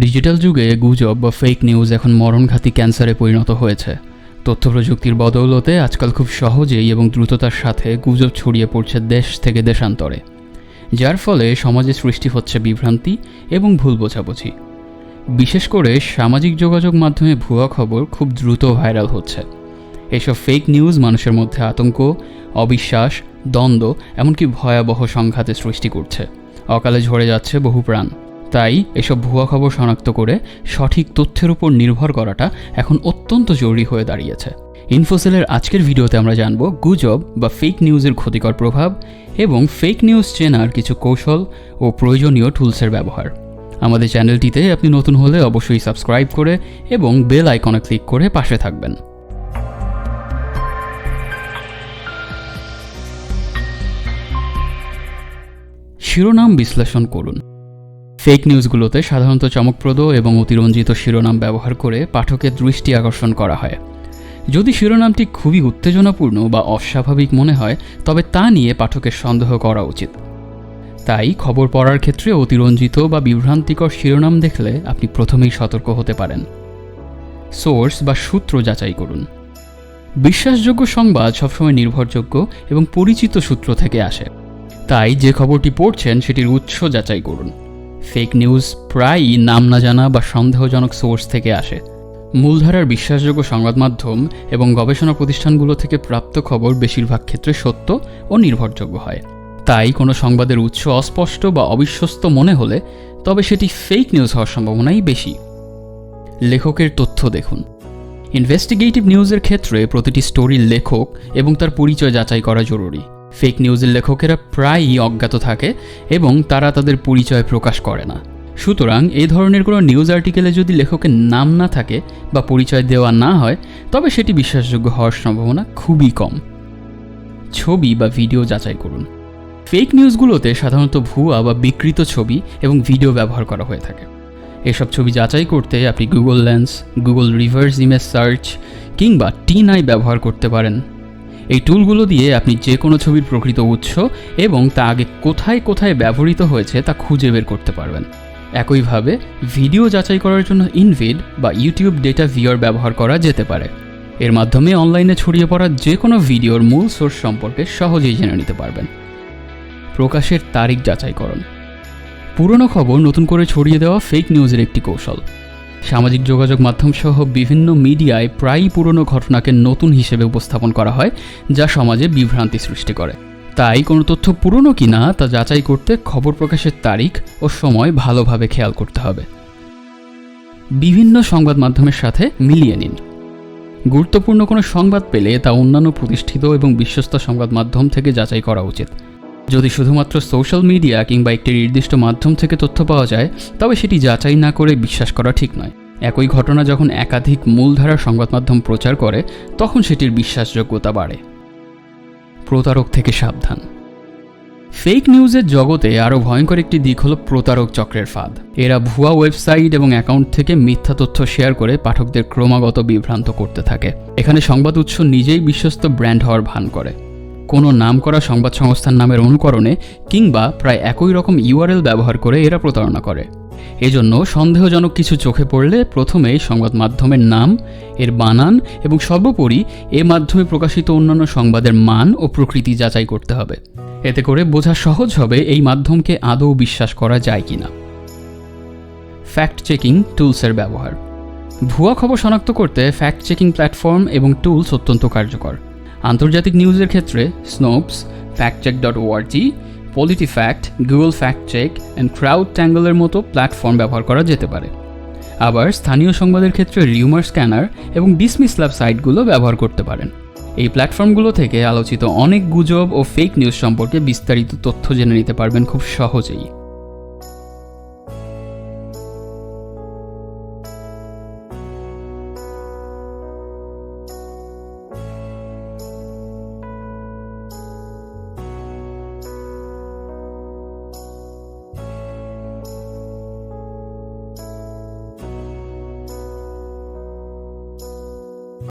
Digital যুগে গুজব বা ফেক নিউজ এখন মরণঘাতী ক্যান্সারে পরিণত হয়েছে। তথ্য প্রযুক্তির বদৌলতে আজকাল খুব সহজেই এবং দ্রুততার সাথে গুজব ছড়িয়ে পড়ছে দেশ থেকে দেশান্তরে। যার ফলে সমাজে সৃষ্টি হচ্ছে বিভ্রান্তি এবং ভুল বোঝাবুঝি। বিশেষ করে সামাজিক যোগাযোগ মাধ্যমে ভুয়া খবর খুব দ্রুত ভাইরাল হচ্ছে। এসব ফেক নিউজ মানুষের মধ্যে আতঙ্ক, অবিশ্বাস, দ্বন্দ্ব, এমনকি ভয়াবহ সংঘাতের সৃষ্টি করছে। অকালে ঝরে যাচ্ছে বহু প্রাণ। তাই এসব ভুয়া খবর শনাক্ত করে সঠিক তথ্যের উপর নির্ভর করাটা এখন অত্যন্ত জরুরি হয়ে দাঁড়িয়েছে। ইনফোসেলের আজকের ভিডিওতে আমরা জানব গুজব বা ফেক নিউজের ক্ষতিকর প্রভাব এবং ফেক নিউজ চেনার কিছু কৌশল ও প্রয়োজনীয় টুলসের ব্যবহার। আমাদের চ্যানেলটিতে আপনি নতুন হলে অবশ্যই সাবস্ক্রাইব করে এবং বেল আইকনে ক্লিক করে পাশে থাকবেন। শিরোনাম বিশ্লেষণ করুন। ফেক নিউজগুলোতে সাধারণত চমকপ্রদ এবং অতিরঞ্জিত শিরোনাম ব্যবহার করে পাঠকের দৃষ্টি আকর্ষণ করা হয়। যদি শিরোনামটি খুবই উত্তেজনাপূর্ণ বা অস্বাভাবিক মনে হয়, তবে তা নিয়ে পাঠকের সন্দেহ করা উচিত। তাই খবর পড়ার ক্ষেত্রে অতিরঞ্জিত বা বিভ্রান্তিকর শিরোনাম দেখলে আপনি প্রথমেই সতর্ক হতে পারেন। সোর্স বা সূত্র যাচাই করুন। বিশ্বাসযোগ্য সংবাদ সবসময় নির্ভরযোগ্য এবং পরিচিত সূত্র থেকে আসে। তাই যে খবরটি পড়ছেন, সেটির উৎস যাচাই করুন। ফেক নিউজ প্রায়ই নাম না জানা বা সন্দেহজনক সোর্স থেকে আসে। মূলধারার বিশ্বাসযোগ্য সংবাদ মাধ্যম এবং গবেষণা প্রতিষ্ঠানগুলো থেকে প্রাপ্ত খবর বেশিরভাগ ক্ষেত্রে সত্য ও নির্ভরযোগ্য হয়। তাই কোনো সংবাদের উৎস অস্পষ্ট বা অবিশ্বস্ত মনে হলে তবে সেটি ফেক নিউজ হওয়ার সম্ভাবনাই বেশি। লেখকের তথ্য দেখুন। ইনভেস্টিগেটিভ নিউজের ক্ষেত্রে প্রতিটি স্টোরির লেখক এবং তার পরিচয় যাচাই করা জরুরি। ফেক নিউজের লেখকেরা প্রায়ই অজ্ঞাত থাকে এবং তারা তাদের পরিচয় প্রকাশ করে না। সুতরাং এই ধরনের কোনো নিউজ আর্টিকেলে যদি লেখকের নাম না থাকে বা পরিচয় দেওয়া না হয়, তবে সেটি বিশ্বাসযোগ্য হওয়ার সম্ভাবনা খুবই কম। ছবি বা ভিডিও যাচাই করুন। ফেক নিউজগুলোতে সাধারণত ভুয়া বা বিকৃত ছবি এবং ভিডিও ব্যবহার করা হয়ে থাকে। এসব ছবি যাচাই করতে আপনি Google lens Google reverse image search কিংবা টিন আই ব্যবহার করতে পারেন। এই টুলগুলো দিয়ে আপনি যে কোনো ছবির প্রকৃত উৎস এবং তা আগে কোথায় কোথায় ব্যবহৃত হয়েছে তা খুঁজে বের করতে পারবেন। একইভাবে ভিডিও যাচাই করার জন্য ইনভিড বা ইউটিউব ডেটা ভিওর ব্যবহার করা যেতে পারে। এর মাধ্যমে অনলাইনে ছড়িয়ে পড়া যে কোনো ভিডিওর মূল সোর্স সম্পর্কে সহজেই জেনে নিতে পারবেন। প্রকাশের তারিখ যাচাইকরণ। পুরনো খবর নতুন করে ছড়িয়ে দেওয়া ফেক নিউজের একটি কৌশল। সামাজিক যোগাযোগ মাধ্যম সহ বিভিন্ন মিডিয়ায় প্রায়ই পুরনো ঘটনাকে নতুন হিসেবে উপস্থাপন করা হয়, যা সমাজে বিভ্রান্তি সৃষ্টি করে। তাই কোনো তথ্য পুরনো কিনা তা যাচাই করতে খবর প্রকাশের তারিখ ও সময় ভালোভাবে খেয়াল করতে হবে। বিভিন্ন সংবাদ মাধ্যমের সাথে মিলিয়ে নিন। গুরুত্বপূর্ণ কোনো সংবাদ পেলে তা অন্যান্য প্রতিষ্ঠিত এবং বিশ্বস্ত সংবাদ মাধ্যম থেকে যাচাই করা উচিত। যদি শুধুমাত্র সোশ্যাল মিডিয়া কিংবা একটি নির্দিষ্ট মাধ্যম থেকে তথ্য পাওয়া যায়, তবে সেটি যাচাই না করে বিশ্বাস করা ঠিক নয়। একই ঘটনা যখন একাধিক মূলধারার সংবাদ মাধ্যম প্রচার করে, তখন সেটির বিশ্বাসযোগ্যতা বাড়ে। প্রতারক থেকে সাবধান। ফেক নিউজের জগতে আরও ভয়ঙ্কর একটি দিক হল প্রতারক চক্রের ফাঁদ। এরা ভুয়া ওয়েবসাইট এবং অ্যাকাউন্ট থেকে মিথ্যা তথ্য শেয়ার করে পাঠকদের ক্রমাগত বিভ্রান্ত করতে থাকে। এখানে সংবাদ উৎস নিজেই বিশ্বস্ত ব্র্যান্ড হওয়ার ভান করে। কোনো নাম করা সংবাদ সংস্থার নামের অনুকরণে কিংবা প্রায় একই রকম ইউআরএল ব্যবহার করে এরা প্রতারণা করে। এজন্য সন্দেহজনক কিছু চোখে পড়লে প্রথমেই সংবাদ মাধ্যমের নাম, এর বানান এবং সর্বোপরি এ মাধ্যমে প্রকাশিত অন্যান্য সংবাদের মান ও প্রকৃতি যাচাই করতে হবে। এতে করে বোঝা সহজ হবে এই মাধ্যমকে আদৌ বিশ্বাস করা যায় কিনা। ফ্যাক্ট চেকিং টুলসের ব্যবহার। ভুয়া খবর শনাক্ত করতে ফ্যাক্ট চেকিং প্ল্যাটফর্ম এবং টুলস অত্যন্ত কার্যকর। আন্তর্জাতিক নিউজের ক্ষেত্রে Snopes factcheck dot ORG PolitiFact Google fact check and crowd ট্যাঙ্গলের মতো প্ল্যাটফর্ম ব্যবহার করা যেতে পারে। আবার স্থানীয় সংবাদের ক্ষেত্রে রিউমার স্ক্যানার এবং ডিসমিস ল্যাব সাইটগুলো ব্যবহার করতে পারেন। এই প্ল্যাটফর্মগুলো থেকে আলোচিত অনেক গুজব ও ফেক নিউজ সম্পর্কে বিস্তারিত তথ্য জেনে নিতে পারবেন খুব সহজেই।